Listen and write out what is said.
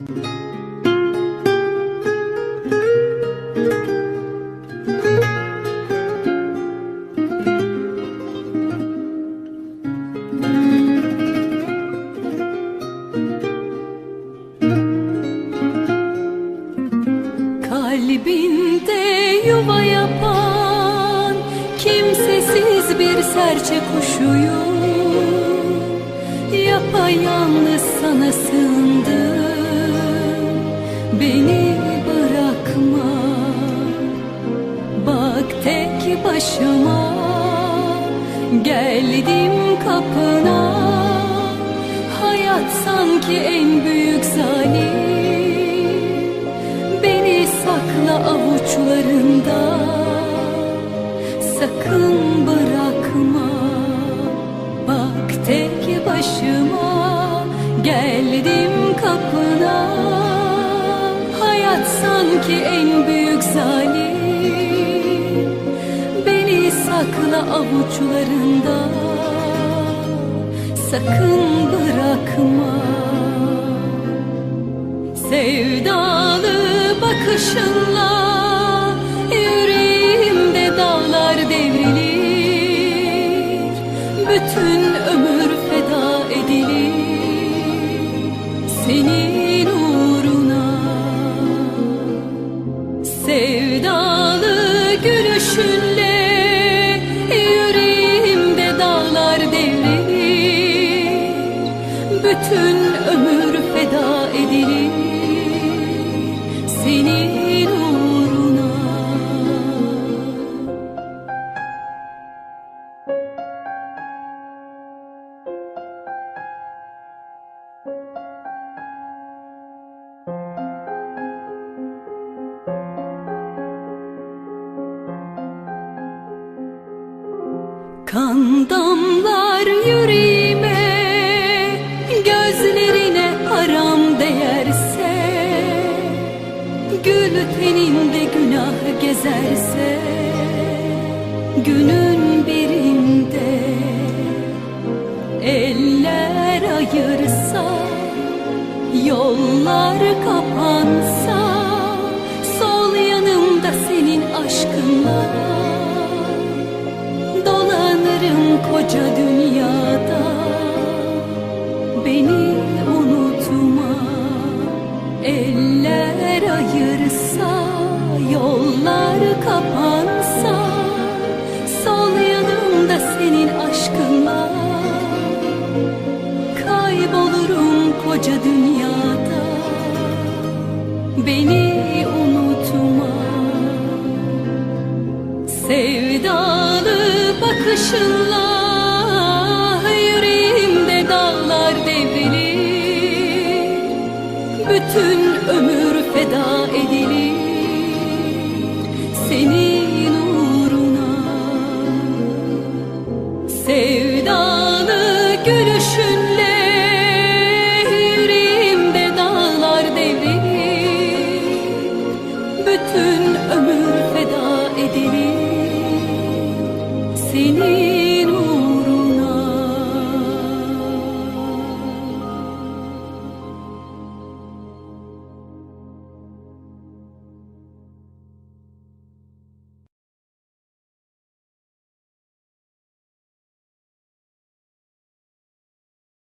Kalbinde yuva yapan kimsesiz bir serçe kuşuyum. Yapayalnız sana sığındım Beni bırakma. Bak tek başıma Geldim kapına. Hayat sanki en büyük zalim. Beni sakla avuçlarında. Sakın bırakma. Bak tek başıma Geldim sanki en büyük zalim Beni sakla avuçlarında. Sakın bırakma. Sevdalı bakışınla Yüreğimde dağlar devrilir. Bütün ömür feda edilir. Senin Bütün ömür feda edilir Senin uğruna. Kan damlar yüreğime teninde günah gezerse Günün birinde Eller ayırsa Yollar kapansa Sol yanımda senin aşkınla koca dünyada. Beni unutma. Sevdalı bakışınla Yüreğimde dağlar devrilir. Bütün